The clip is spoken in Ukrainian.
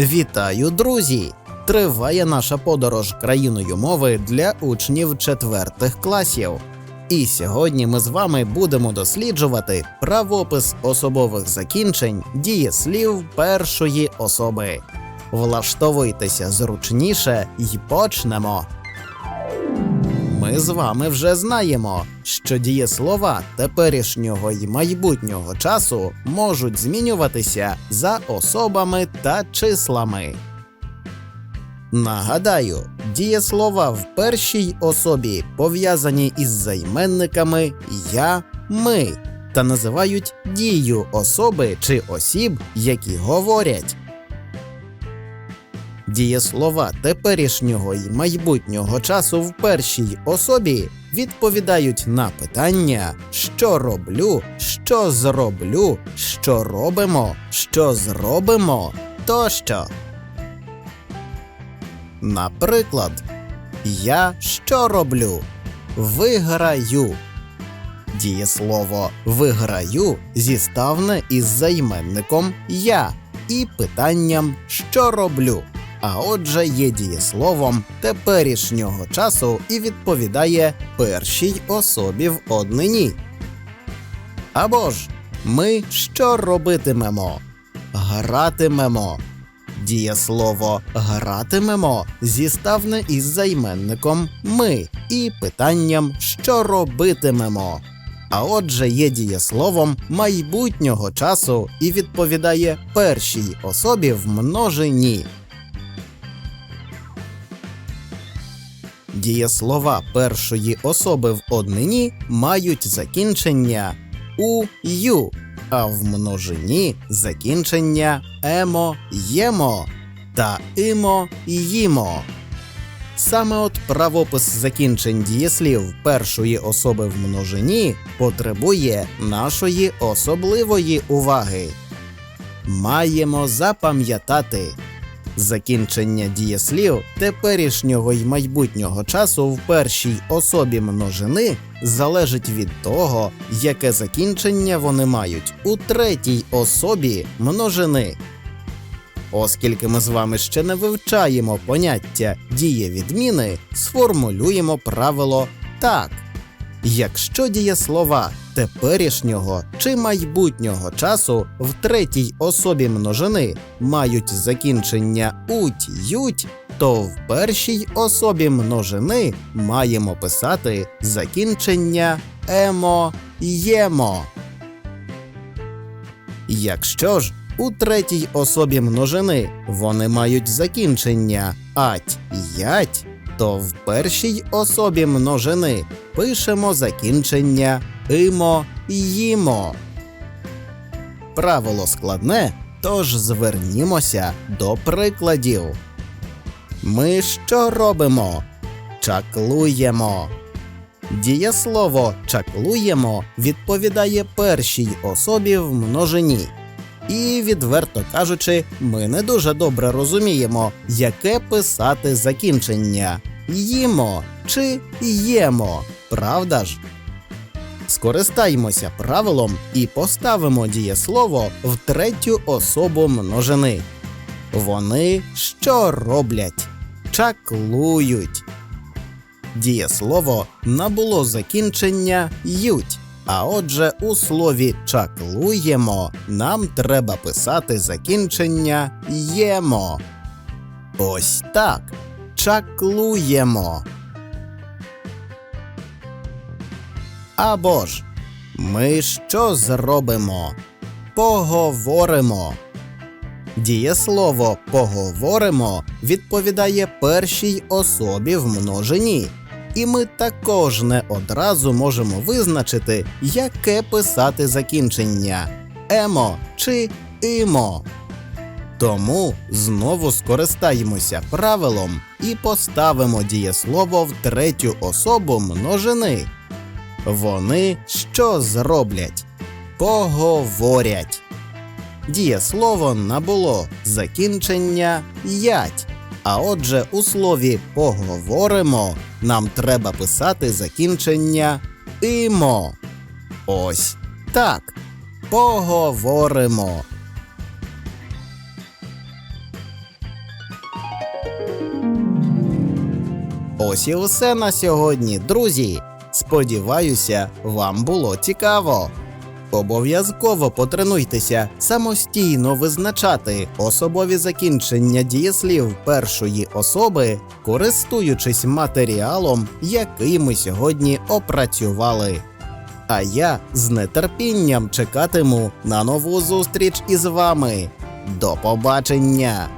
Вітаю, друзі! Триває наша подорож країною мови для учнів четвертих класів. І сьогодні ми з вами будемо досліджувати правопис особових закінчень дієслів першої особи. Влаштовуйтеся зручніше і почнемо. З вами вже знаємо, що дієслова теперішнього і майбутнього часу можуть змінюватися за особами та числами. Нагадаю, дієслова в першій особі пов'язані із займенниками я, ми та називають дію особи чи осіб, які говорять. Дієслова теперішнього і майбутнього часу в першій особі відповідають на питання, що роблю, що зроблю, що робимо, що зробимо тощо. Наприклад, я що роблю? Виграю. Дієслово виграю зіставне із займенником я і питанням що роблю. А отже, є дієсловом теперішнього часу і відповідає першій особі в однині. Або ж ми що робитимемо? Гратимемо. Дієслово гратимемо зіставне із займенником ми і питанням що робитимемо. А отже, є дієсловом майбутнього часу і відповідає першій особі в множині. Дієслова першої особи в однині мають закінчення у ю, а в множині закінчення емо ємо та имо їмо. Саме от правопис закінчень дієслів першої особи в множині потребує нашої особливої уваги. Маємо запам'ятати закінчення дієслів теперішнього й майбутнього часу в першій особі множини залежить від того, яке закінчення вони мають у третій особі множини. Оскільки ми з вами ще не вивчаємо поняття дієвідміни, сформулюємо правило так. Якщо дієслова теперішнього чи майбутнього часу в третій особі множини мають закінчення уть ють, то в першій особі множини маємо писати закінчення емо ємо. Якщо ж у третій особі множини вони мають закінчення ать ять, то в першій особі множини пишемо закінчення имо їмо. Правило складне, тож звернімося до прикладів. Ми що робимо? Чаклуємо. Дієслово чаклуємо відповідає першій особі в множині. І, відверто кажучи, ми не дуже добре розуміємо, яке писати закінчення їмо чи ємо, правда ж? Скористаймося правилом і поставимо дієслово в третю особу множини. Вони що роблять? Чаклують. Дієслово набуло закінчення ють. А отже, у слові чаклуємо нам треба писати закінчення ємо. Ось так. Чаклуємо. Або ж ми що зробимо? Поговоримо. Дієслово поговоримо відповідає першій особі в множині. І ми також не одразу можемо визначити, яке писати закінчення емо чи імо. Тому знову скористаємося правилом і поставимо дієслово в третю особу множини. Вони що зроблять? Поговорять. Дієслово набуло закінчення ять. А отже, у слові поговоримо нам треба писати закінчення имо. Ось так. Поговоримо. Ось і все на сьогодні, друзі. Сподіваюся, вам було цікаво. Обов'язково потренуйтеся самостійно визначати особові закінчення дієслів першої особи, користуючись матеріалом, який ми сьогодні опрацювали. А я з нетерпінням чекатиму на нову зустріч із вами. До побачення!